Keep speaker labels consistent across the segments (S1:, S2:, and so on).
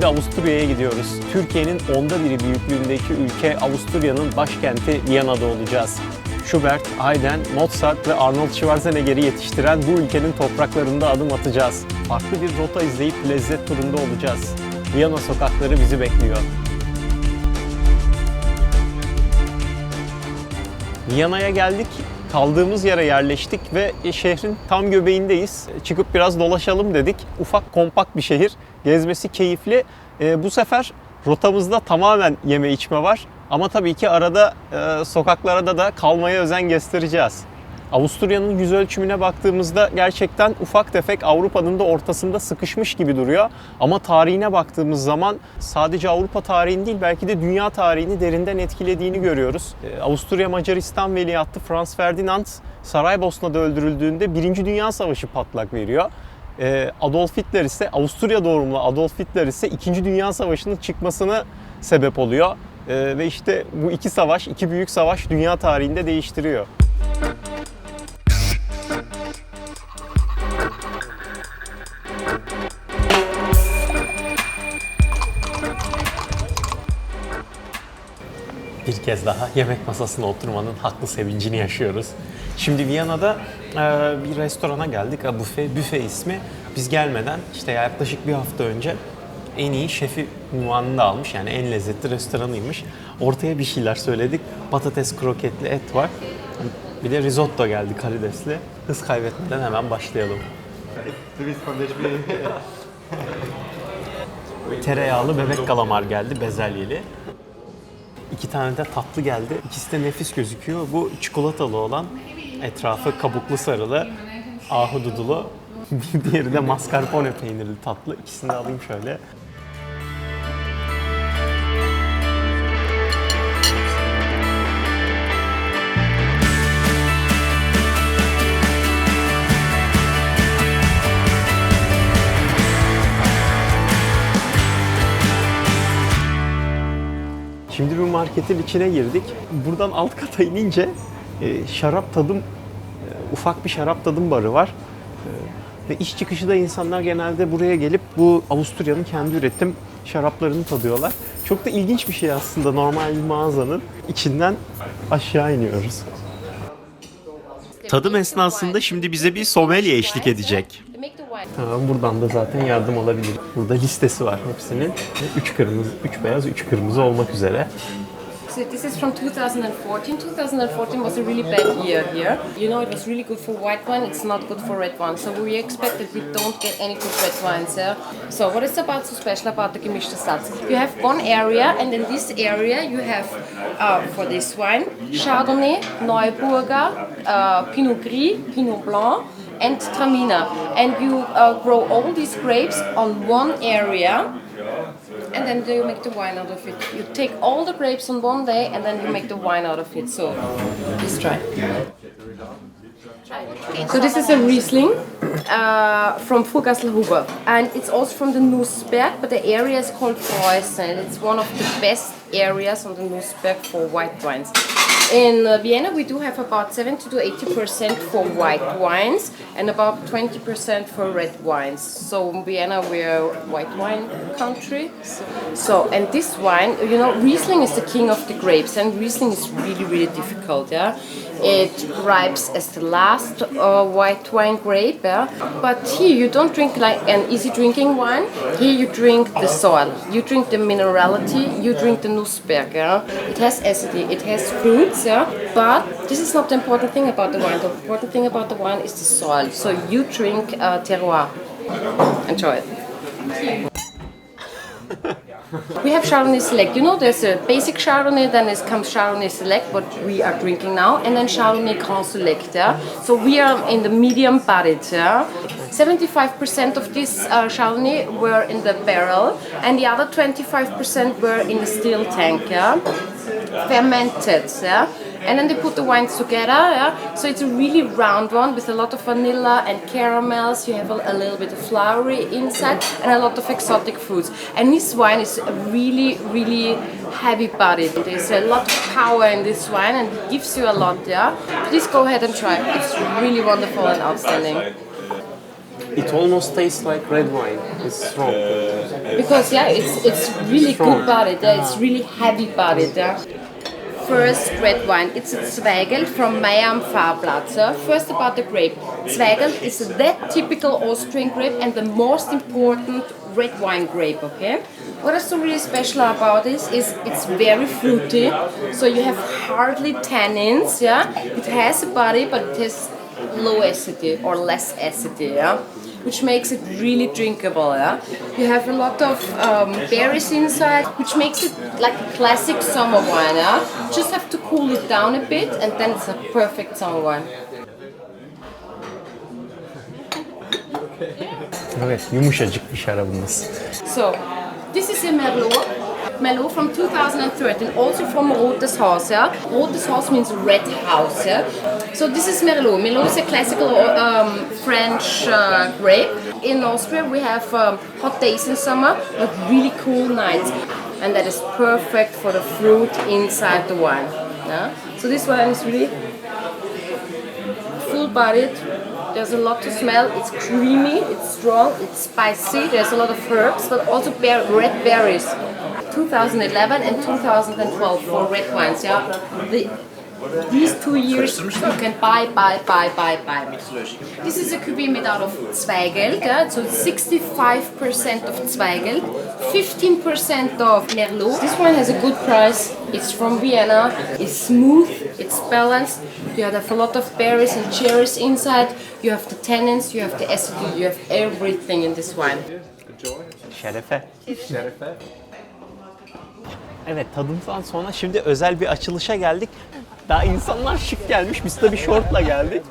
S1: Şimdi Avusturya'ya gidiyoruz. Türkiye'nin onda biri büyüklüğündeki ülke Avusturya'nın başkenti Viyana'da olacağız. Schubert, Haydn, Mozart ve Arnold Schwarzenegger'i yetiştiren bu ülkenin topraklarında adım atacağız. Farklı bir rota izleyip lezzet turunda olacağız. Viyana sokakları bizi bekliyor. Viyana'ya geldik. Kaldığımız yere yerleştik ve şehrin tam göbeğindeyiz. Çıkıp biraz dolaşalım dedik. Ufak kompakt bir şehir. Gezmesi keyifli. Ee, bu sefer rotamızda tamamen yeme içme var. Ama tabii ki arada e, sokaklara da kalmaya özen göstereceğiz. Avusturya'nın yüz ölçümüne baktığımızda gerçekten ufak tefek Avrupa'nın da ortasında sıkışmış gibi duruyor. Ama tarihine baktığımız zaman sadece Avrupa tarihini değil belki de dünya tarihini derinden etkilediğini görüyoruz. Ee, Avusturya Macaristan Veliahtı Franz Ferdinand Saraybosna'da öldürüldüğünde Birinci Dünya Savaşı patlak veriyor. Ee, Adolf Hitler ise Avusturya doğumlu Adolf Hitler ise 2. Dünya Savaşı'nın çıkmasına sebep oluyor. Ee, ve işte bu iki savaş, iki büyük savaş dünya tarihinde değiştiriyor. bir kez daha yemek masasına oturmanın haklı sevincini yaşıyoruz. Şimdi Viyana'da e, bir restorana geldik. A, Büfe, büfe ismi. Biz gelmeden işte yaklaşık bir hafta önce en iyi şefi unvanını da almış. Yani en lezzetli restoranıymış. Ortaya bir şeyler söyledik. Patates kroketli et var. Bir de risotto geldi karidesli. Hız kaybetmeden hemen başlayalım. Tereyağlı bebek kalamar geldi, bezelyeli. İki tane de tatlı geldi. İkisi de nefis gözüküyor. Bu çikolatalı olan, etrafı kabuklu sarılı, ahududulu. Bir diğeri de mascarpone peynirli tatlı. İkisini de alayım şöyle. Şimdi bir marketin içine girdik. Buradan alt kata inince e, şarap tadım, e, ufak bir şarap tadım barı var. E, ve iş çıkışı da insanlar genelde buraya gelip bu Avusturya'nın kendi üretim şaraplarını tadıyorlar. Çok da ilginç bir şey aslında normal bir mağazanın içinden aşağı iniyoruz. Tadım esnasında şimdi bize bir sommelier eşlik edecek. Tamam, buradan da zaten yardım alabilir. Burada listesi var hepsinin. 3 kırmızı, 3 beyaz, 3 kırmızı olmak üzere.
S2: So this is from 2014. 2014 was a really bad year here. You know, it was really good for white wine. It's not good for red wine. So we expect that we don't get any good red wines here. So what is about so special about the gemischte Satz? You have one area, and in this area you have uh, for this wine Chardonnay, Neuburger, uh, Pinot Gris, Pinot Blanc, and Traminer. And you uh, grow all these grapes on one area and then you make the wine out of it. You take all the grapes on one day and then you make the wine out of it. So, let's try. So this is a Riesling uh, from Furgasselhuber and it's also from the Nussberg, but the area is called Preußen. It's one of the best areas on the Nussberg for white wines. In uh, Vienna, we do have about 70 to 80 percent for white wines and about 20 percent for red wines. So in Vienna, we're a white wine country. So and this wine, you know, Riesling is the king of the grapes, and Riesling is really really difficult. Yeah, it ripes as the last uh, white wine grape. But here you don't drink like an easy drinking wine. Here you drink the soil, you drink the minerality, you drink the Nussberg. It has acidity, it has fruits. But this is not the important thing about the wine. The important thing about the wine is the soil. So you drink uh, terroir. Enjoy it. We have Chardonnay Select. You know, there's a basic Chardonnay, then it comes Chardonnay Select, what we are drinking now, and then Chardonnay Grand Select. Yeah? So we are in the medium bodied. Yeah? 75% of this uh, Chardonnay were in the barrel, and the other 25% were in the steel tank. Yeah? Fermented. Yeah? And then they put the wines together. Yeah? So it's a really round one with a lot of vanilla and caramels. You have a, a little bit of flowery inside and a lot of exotic fruits. And this wine is really, really heavy bodied. There's a lot of power in this wine and it gives you a lot. Yeah, please go ahead and try. It's really wonderful and outstanding.
S1: It almost tastes like red wine. It's strong.
S2: Because yeah, it's it's really good bodied. Yeah, it's really heavy bodied. Yeah. First red wine. It's a Zweigelt from Mayam Farblatt. First about the grape. Zweigelt is that typical Austrian grape and the most important red wine grape. Okay. What is so really special about this is it's very fruity. So you have hardly tannins. Yeah. It has a body, but it has low acidity or less acidity. Yeah which makes it really drinkable. Yeah, you have a lot of um, berries inside, which makes it like a classic summer wine. Yeah, just have to cool it down a bit, and then it's a perfect summer wine.
S1: Evet, yumuşacık bir şarabımız.
S2: So, this is a Merlot. Merlot from 2013, also from Rotes Haus. Yeah, Rotes Haus means red house. Yeah, so this is Merlot. Merlot is a classical um, French uh, grape. In Austria, we have um, hot days in summer, but really cool nights, and that is perfect for the fruit inside the wine. Yeah, so this wine is really full-bodied. There's a lot to smell. It's creamy. It's strong. It's spicy. There's a lot of herbs, but also red berries. 2011 and 2012 for red wines. Yeah, the, these two years you can buy, buy, buy, buy, buy. This is a cuvée made out of Zweigelt. Yeah? So 65% of Zweigelt, 15% of Merlot. This one has a good price. It's from Vienna. It's smooth. It's balanced. You have a lot of berries and cherries inside. You have the tannins. You have the acidity. You have everything in this wine.
S1: Şerefe. Evet tadımdan sonra şimdi özel bir açılışa geldik. Daha insanlar şık gelmiş. Biz de bir şortla geldik.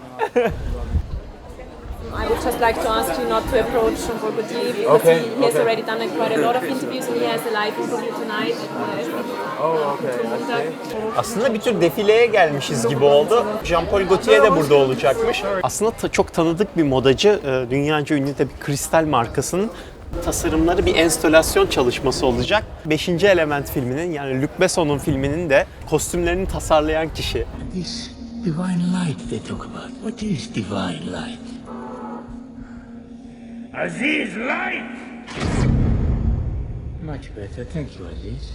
S3: I would just like to ask you not to approach Jean-Paul because
S4: Okay,
S3: he, he has
S4: okay.
S3: already done quite a lot of interviews and he has a live interview tonight. Uh,
S4: Oh, okay.
S1: Aslında bir tür defileye gelmişiz gibi oldu. Jean-Paul Gaultier de burada olacakmış. Aslında ta- çok tanıdık bir modacı. e, Dünyaca ünlü bir kristal markasının tasarımları bir enstalasyon çalışması olacak. Beşinci Element filminin yani Luc Besson'un filminin de kostümlerini tasarlayan kişi.
S5: This divine light they talk about. What is divine light? Aziz light! Much better, thank you, Aziz.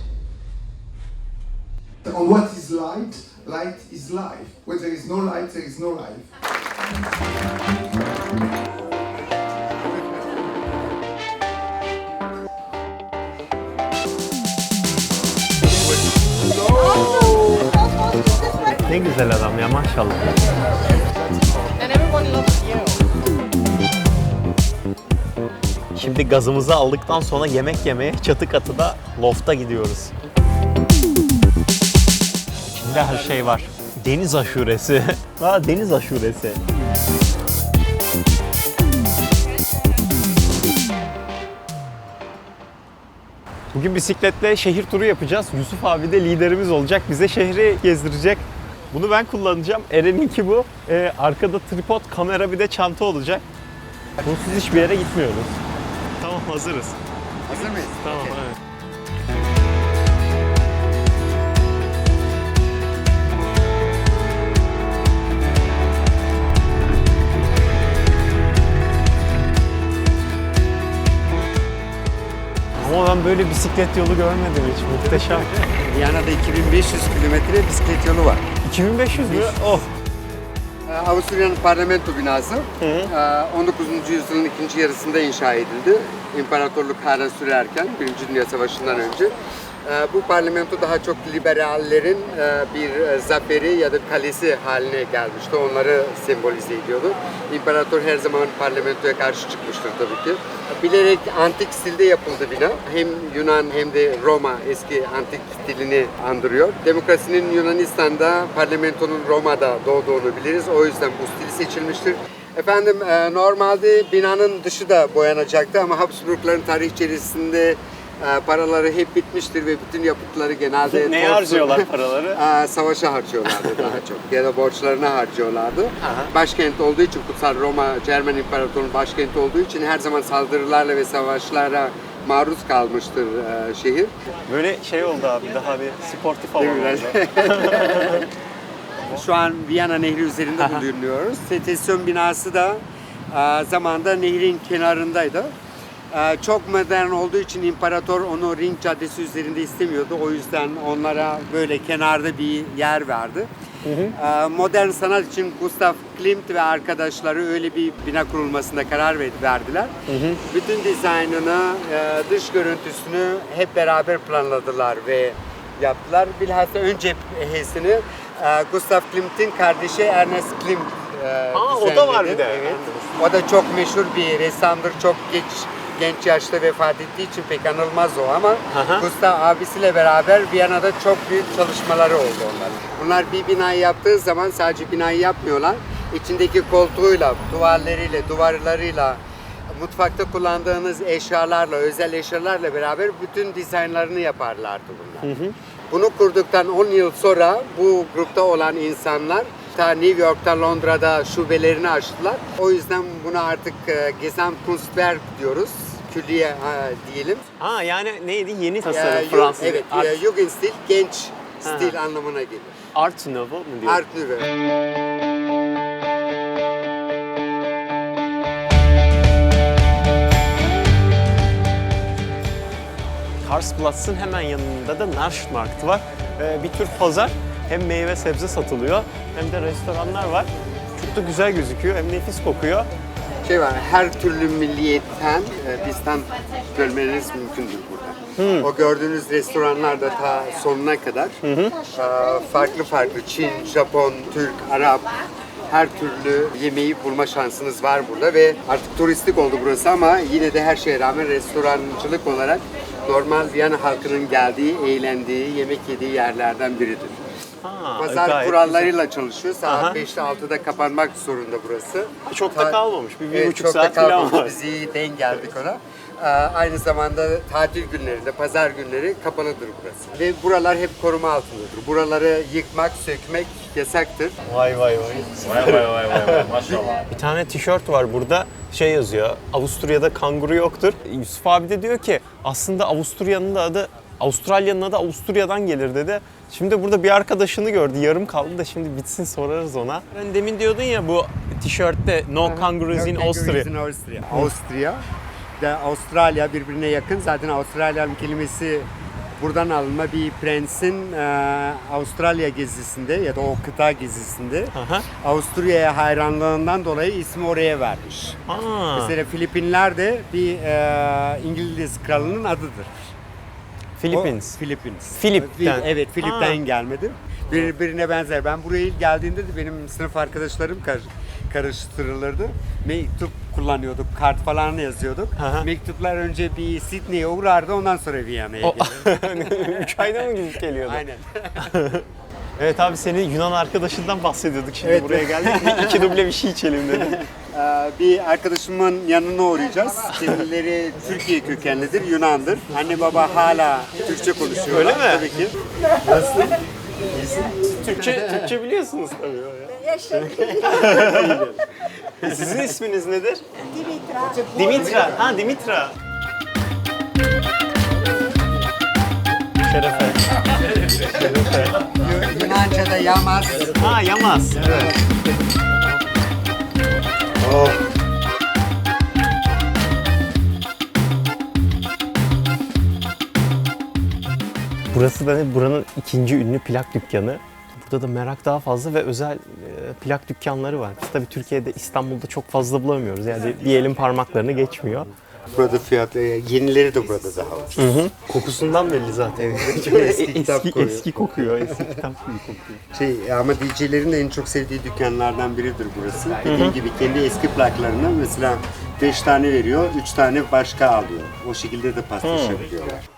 S6: On what is light? Light is life. When there is no light, there is no life.
S1: Ne güzel adam ya maşallah.
S3: And everyone loves you.
S1: Şimdi gazımızı aldıktan sonra yemek yemeye çatı katıda lofta gidiyoruz. İçinde her şey var. Deniz aşuresi. Aa, deniz aşuresi. Bugün bisikletle şehir turu yapacağız. Yusuf abi de liderimiz olacak. Bize şehri gezdirecek. Bunu ben kullanacağım. Eren'inki bu. Ee, arkada tripod, kamera bir de çanta olacak. Bunsuz hiçbir yere gitmiyoruz. Tamam hazırız.
S4: Hazır mıyız?
S1: Tamam evet. Ama ben böyle bisiklet yolu görmedim hiç. Muhteşem.
S4: Viyana'da 2500 kilometre bisiklet yolu var.
S1: 2500 mü? Oh.
S4: Ee, Avusturya'nın parlamento binası ee, 19. yüzyılın ikinci yarısında inşa edildi. İmparatorluk halen sürerken, Birinci Dünya Savaşı'ndan önce. Ee, Bu parlamento daha çok liberallerin e, bir e, zaferi ya da kalesi haline gelmişti. Onları sembolize ediyordu. İmparator her zaman parlamentoya karşı çıkmıştır tabii ki. Bilerek antik stilde yapıldı bina. Hem Yunan hem de Roma eski antik stilini andırıyor. Demokrasinin Yunanistan'da, parlamentonun Roma'da doğduğunu biliriz. O yüzden bu stil seçilmiştir. Efendim e, normalde binanın dışı da boyanacaktı ama Habsburgların tarih içerisinde paraları hep bitmiştir ve bütün yapıtları genelde
S1: Neye
S4: torsu-
S1: harcıyorlar paraları?
S4: Aa, savaşa harcıyorlardı daha çok ya da borçlarına harcıyorlardı. Başkent olduğu için Kutsal Roma, Cermen İmparatorluğu'nun başkenti olduğu için her zaman saldırılarla ve savaşlara maruz kalmıştır e, şehir.
S1: Böyle şey oldu abi daha bir sportif
S4: mi?
S1: oldu.
S4: Şu an Viyana Nehri üzerinde bulunuyoruz. Setesyon binası da e, zamanında nehrin kenarındaydı. E, çok modern olduğu için imparator onu Ring Caddesi üzerinde istemiyordu. O yüzden onlara böyle kenarda bir yer verdi. E, modern sanat için Gustav Klimt ve arkadaşları öyle bir bina kurulmasına karar ver- verdiler. Bütün dizaynını, e, dış görüntüsünü hep beraber planladılar ve yaptılar. Bilhassa ön cephesini e, Gustav Klimt'in kardeşi Ernest Klimt e,
S1: Ha, o da var bir de.
S4: Evet. O da çok meşhur bir ressamdır. Çok geç genç yaşta vefat ettiği için pek anılmaz o ama
S1: Aha.
S4: Gustav abisiyle beraber Viyana'da çok büyük çalışmaları oldu onlar. Bunlar bir binayı yaptığı zaman sadece binayı yapmıyorlar. İçindeki koltuğuyla, duvarlarıyla, duvarlarıyla, mutfakta kullandığınız eşyalarla, özel eşyalarla beraber bütün dizaynlarını yaparlardı bunlar. Bunu kurduktan 10 yıl sonra bu grupta olan insanlar ta New York'ta, Londra'da şubelerini açtılar. O yüzden buna artık e, Gesamtkunstwerk diyoruz. Külliye e, diyelim.
S1: Ha yani neydi? Yeni
S4: E,
S1: tasarım
S4: yu-
S1: Fransız.
S4: Evet,
S1: Art,
S4: e, Jugendstil genç stil anlamına gelir.
S1: Art Nouveau mu diyor?
S4: Art Nouveau.
S1: Karlsplatz'ın hemen yanında da Naschmarkt var. Ee, bir tür pazar. Hem meyve sebze satılıyor hem de restoranlar var. Çok da güzel gözüküyor. Hem nefis kokuyor.
S4: Şey var, her türlü milliyetten e, bizden görmeniz mümkündür burada. O gördüğünüz restoranlarda ta sonuna kadar e, farklı farklı Çin, Japon, Türk, Arap her türlü yemeği bulma şansınız var burada ve artık turistik oldu burası ama yine de her şeye rağmen restorancılık olarak normal Viyana halkının geldiği, eğlendiği, yemek yediği yerlerden biridir.
S1: Ha,
S4: Pazar
S1: gayet
S4: kurallarıyla çalışıyor. Saat
S1: Aha.
S4: 5'te 6'da kapanmak zorunda burası.
S1: Çok da
S4: Ta-
S1: kalmamış. Bir, bir
S4: Evet,
S1: buçuk
S4: çok da
S1: saat falan
S4: kalmamış.
S1: var.
S4: Biz iyi denk geldik ona. Ee, aynı zamanda tatil günlerinde, pazar günleri kapalıdır burası. Ve buralar hep koruma altındadır. Buraları yıkmak, sökmek yasaktır.
S1: Vay vay vay. Vay vay vay vay maşallah. Bir tane tişört var burada şey yazıyor. Avusturya'da kanguru yoktur. Yusuf abi de diyor ki aslında Avusturya'nın da adı Avustralya'nın adı Avusturya'dan gelir dedi. Şimdi burada bir arkadaşını gördü. Yarım kaldı da şimdi bitsin sorarız ona. Ben demin diyordun ya bu tişörtte No Kangaroos in Austria.
S4: in Austria. Avusturya ve Avustralya birbirine yakın. Zaten Avustralya'nın kelimesi buradan alınma bir prensin e, Avustralya gezisinde ya da o kıta gezisinde
S1: Aha.
S4: Avusturya'ya hayranlığından dolayı ismi oraya vermiş.
S1: Aa,
S4: Mesela Filipinler de bir e, İngiliz kralının adıdır.
S1: Philippines.
S4: O, Philippines.
S1: Filip'ten.
S4: Fil- Evet, Filip'ten
S1: Aa.
S4: gelmedi. Birbirine benzer. Ben buraya ilk geldiğimde de benim sınıf arkadaşlarım kar- karıştırılırdı. Mektup kullanıyorduk, kart falan yazıyorduk.
S1: Aha.
S4: Mektuplar önce bir Sydney'e uğrardı, ondan sonra Viyana'ya gelirdi.
S1: Üç ayda mı gidip geliyordu?
S4: Aynen.
S1: Evet abi senin Yunan arkadaşından bahsediyorduk şimdi
S4: Evet.
S1: buraya geldik. Bir iki duble bir şey içelim dedim.
S4: Ee, bir arkadaşımın yanına uğrayacağız. Kendileri Türkiye kökenlidir, Yunandır. Anne baba hala Türkçe konuşuyorlar.
S1: Öyle mi?
S4: Tabii ki.
S1: Türkçe, Türkçe biliyorsunuz tabii. Sizin isminiz nedir? Dimitra. Dimitra. Ha Dimitra. Şerefe.
S4: Yunanca'da yamaz.
S1: Ha Yamaz. Evet. Burası da ne? Buranın ikinci ünlü plak dükkanı. Burada da merak daha fazla ve özel e, plak dükkanları var. Biz tabii Türkiye'de İstanbul'da çok fazla bulamıyoruz. Yani bir elin parmaklarını geçmiyor.
S4: Burada fiyat, e, yenileri de burada daha ucuz.
S1: Kokusundan belli zaten.
S4: Çok eski kitap
S1: eski,
S4: kokuyor.
S1: eski kokuyor. Eski kitap gibi kokuyor.
S4: Şey ama DJ'lerin de en çok sevdiği dükkanlardan biridir burası. Dediğim gibi kendi eski plaklarını mesela 5 tane veriyor, 3 tane başka alıyor. O şekilde de paslaşabiliyorlar.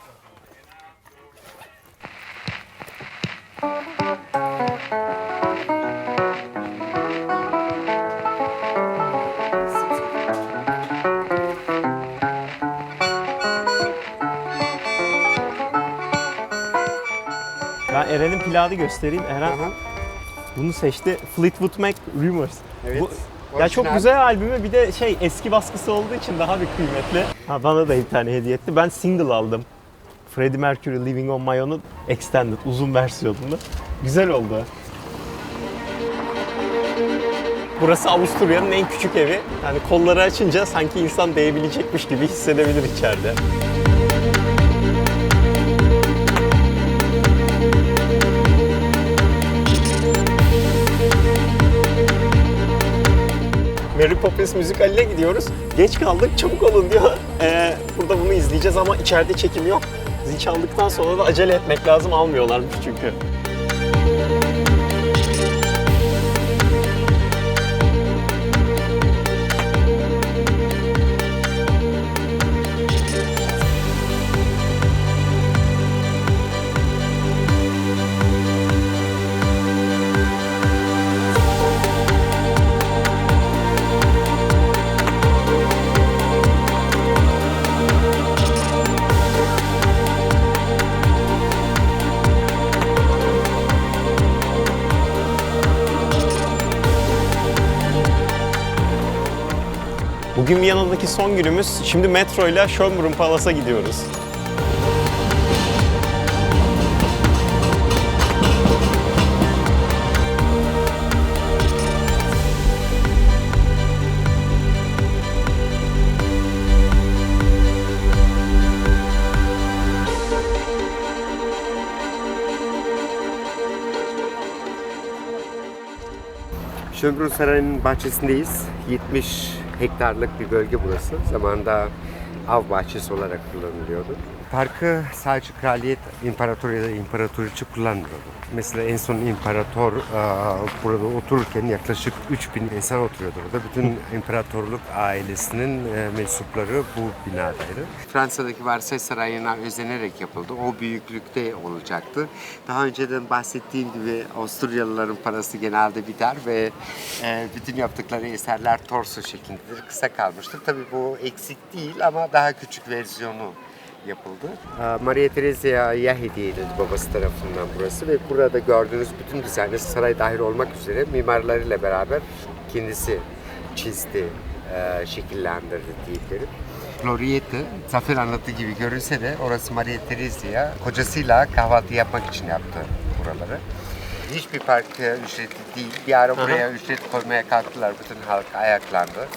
S1: Eren'in plağını göstereyim. Eren
S4: Aha.
S1: bunu seçti. Fleetwood Mac Rumors.
S4: Evet.
S1: Bu, ya çok güzel albümü bir de şey eski baskısı olduğu için daha bir kıymetli. Ha, bana da bir tane hediye etti. Ben single aldım. Freddie Mercury Living on My Own'un extended uzun versiyonunu. Güzel oldu. Burası Avusturya'nın en küçük evi. Yani kolları açınca sanki insan değebilecekmiş gibi hissedebilir içeride. Mary Poppins müzikaline gidiyoruz. Geç kaldık, çabuk olun diyor. Ee, burada bunu izleyeceğiz ama içeride çekim yok. Zil çaldıktan sonra da acele etmek lazım, almıyorlarmış çünkü. Bugün Viyana'daki son günümüz. Şimdi metro ile Schönbrunn Palas'a gidiyoruz.
S4: Schönbrunn Sarayı'nın bahçesindeyiz. 70 hektarlık bir bölge burası. Zamanında av bahçesi olarak kullanılıyordu. Parkı sadece kraliyet, imparator ya da imparatoriçe kullanmıyordu. Mesela en son imparator e, burada otururken yaklaşık 3000 insan oturuyordu burada. Bütün imparatorluk ailesinin e, mensupları bu binadaydı. Fransa'daki Versailles Sarayı'na özenerek yapıldı. O büyüklükte olacaktı. Daha önceden bahsettiğim gibi Avusturyalıların parası genelde biter ve e, bütün yaptıkları eserler torso şeklindedir. Kısa kalmıştır. Tabii bu eksik değil ama daha küçük versiyonu yapıldı. Ee, Maria Therezia'ya hediye edildi babası tarafından burası ve burada gördüğünüz bütün dizaynı saray dahil olmak üzere mimarlarıyla beraber kendisi çizdi, e, şekillendirdi diyebilirim. Gloriette, Zafer anlattığı gibi görünse de orası Maria Theresia kocasıyla kahvaltı yapmak için yaptı buraları. Hiçbir park ücretli değil. Bir ara buraya ücret koymaya kalktılar. Bütün halk ayaklandı.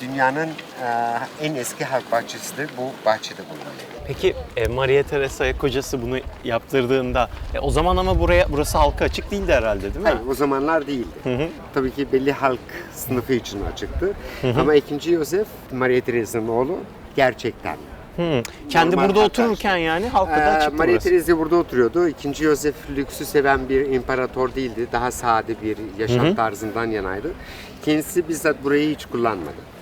S4: Dünyanın e, en eski halk bahçesi de bu bahçede bulunuyor.
S1: Peki e, Maria Teresa'ya kocası bunu yaptırdığında e, o zaman ama buraya burası halka açık değildi herhalde değil mi?
S4: Hayır, o zamanlar değildi. Tabii ki belli halk sınıfı için açıktı. Ama 2. Yosef, Maria Teresa'nın oğlu gerçekten.
S1: Hı. Kendi
S4: Normal
S1: burada
S4: halka
S1: otururken yani halka da
S4: Ee,
S1: açıktı
S4: Maria. Teresa burada oturuyordu. İkinci Yosef lüksü seven bir imparator değildi. Daha sade bir yaşam tarzından yanaydı. Kendisi bizzat burayı hiç kullanmadı.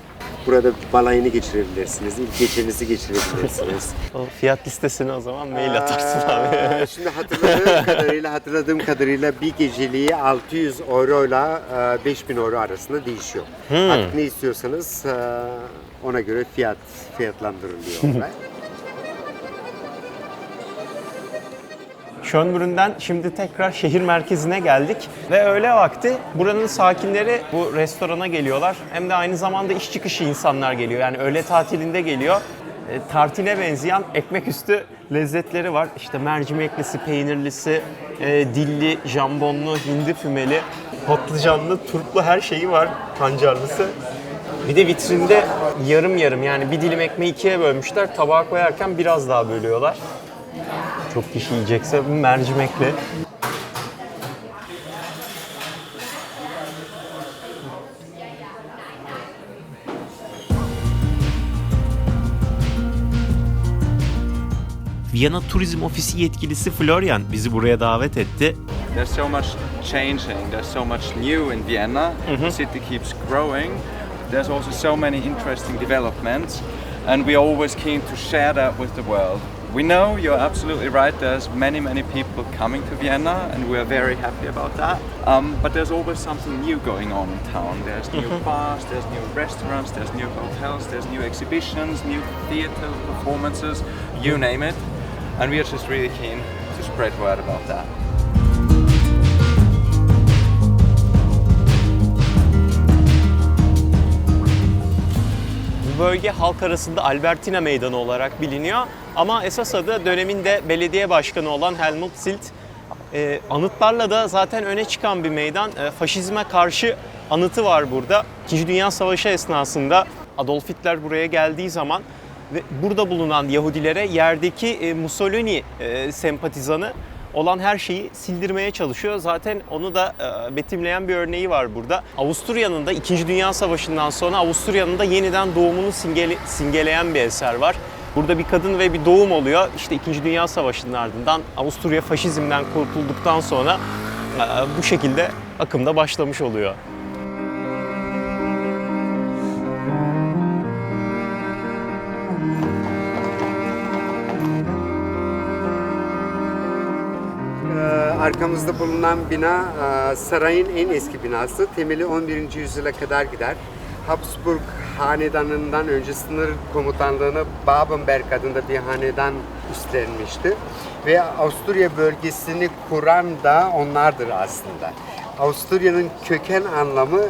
S4: Burada balayını geçirebilirsiniz, ilk geçirinizi geçirebilirsiniz.
S1: O fiyat listesini o zaman mail atarsın abi.
S4: Şimdi hatırladığım kadarıyla hatırladığım kadarıyla bir geceliği 600 euro ile e, 5000 euro arasında değişiyor. Artık ne istiyorsanız e, ona göre fiyat fiyatlandırılıyor olay.
S1: Schönbrünn'den şimdi tekrar şehir merkezine geldik ve öğle vakti buranın sakinleri bu restorana geliyorlar. Hem de aynı zamanda iş çıkışı insanlar geliyor. Yani öğle tatilinde geliyor. E, tartine benzeyen ekmek üstü lezzetleri var. İşte mercimeklisi, peynirlisi, e, dilli, jambonlu, hindi fümeli, patlıcanlı, turplu her şeyi var pancarlısı. Bir de vitrinde yarım yarım yani bir dilim ekmeği ikiye bölmüşler. Tabağa koyarken biraz daha bölüyorlar. Çok kişi yiyecekse mercimekli. Viyana Turizm Ofisi yetkilisi Florian bizi buraya davet etti.
S7: There's so much changing. There's so much new in Vienna. The city keeps growing. There's also so many interesting developments, and we're always keen to share that with the world. We know you're absolutely right. There's many, many people coming to Vienna, and we're very happy about that. Um, but there's always something new going on in town. There's new bars, there's new restaurants, there's new hotels, there's new exhibitions, new theater performances, you name it. And we are just really keen to spread word about that.
S1: Bölge halk arasında Albertina Meydanı olarak biliniyor. Ama esas adı döneminde belediye başkanı olan Helmut Silt. Ee, anıtlarla da zaten öne çıkan bir meydan. Ee, faşizme karşı anıtı var burada. İkinci Dünya Savaşı esnasında Adolf Hitler buraya geldiği zaman ve burada bulunan Yahudilere yerdeki e, Mussolini e, sempatizanı olan her şeyi sildirmeye çalışıyor. Zaten onu da e, betimleyen bir örneği var burada. Avusturya'nın da 2. Dünya Savaşı'ndan sonra Avusturya'nın da yeniden doğumunu simgele, simgeleyen bir eser var. Burada bir kadın ve bir doğum oluyor. İşte 2. Dünya Savaşı'nın ardından Avusturya faşizmden kurtulduktan sonra e, bu şekilde akımda başlamış oluyor.
S4: Arkamızda bulunan bina e, sarayın en eski binası. Temeli 11. yüzyıla kadar gider. Habsburg hanedanından önce sınır komutanlığını Babenberg adında bir hanedan üstlenmişti. Ve Avusturya bölgesini kuran da onlardır aslında. Avusturya'nın köken anlamı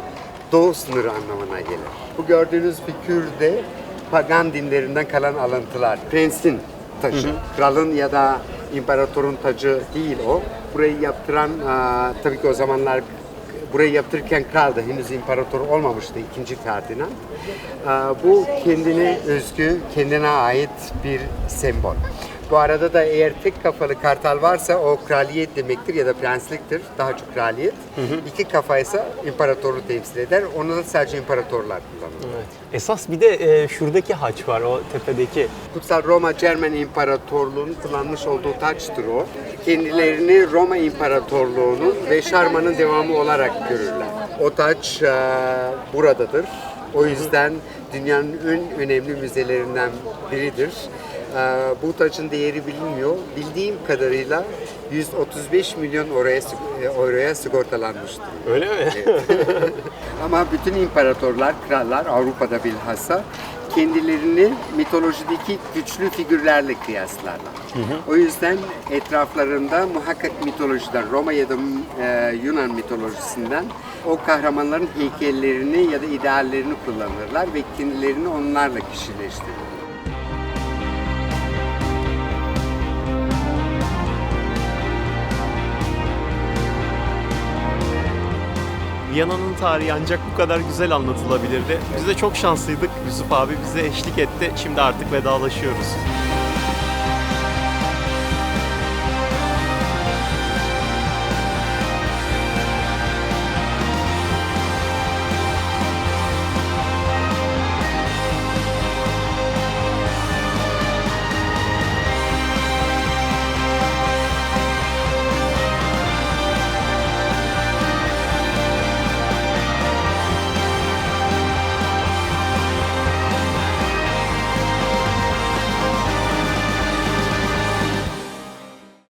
S4: doğu sınırı anlamına gelir. Bu gördüğünüz figür de pagan dinlerinden kalan alıntılar. Prensin taşı, kralın ya da imparatorun tacı değil o. Burayı yaptıran aa, tabii ki o zamanlar burayı yaptırırken kral da henüz imparator olmamıştı ikinci Ferdinand. Aa, bu kendine özgü, kendine ait bir sembol. Bu arada da eğer tek kafalı kartal varsa o kraliyet demektir ya da prensliktir. Daha çok kraliyet. İki kafaysa imparatorluğu temsil eder. Onu da sadece imparatorlar kullanır.
S1: Evet. Esas bir de e, şuradaki haç var o tepedeki.
S4: Kutsal Roma Cermen İmparatorluğu'nun kullanmış olduğu taçtır o. Kendilerini Roma İmparatorluğu'nun ve Şarma'nın devamı olarak görürler. O taç e, buradadır. O yüzden dünyanın en önemli müzelerinden biridir. E, bu taçın değeri bilinmiyor. Bildiğim kadarıyla 135 milyon euroya, euroya sigortalanmıştır.
S1: Öyle mi?
S4: Ama bütün imparatorlar, krallar Avrupa'da bilhassa kendilerini mitolojideki güçlü figürlerle kıyaslarlar. O yüzden etraflarında muhakkak mitolojiden, Roma ya da e, Yunan mitolojisinden o kahramanların heykellerini ya da ideallerini kullanırlar ve kendilerini onlarla kişileştirirler.
S1: Viyana'nın tarihi ancak bu kadar güzel anlatılabilirdi. Biz de çok şanslıydık. Yusuf abi bize eşlik etti. Şimdi artık vedalaşıyoruz.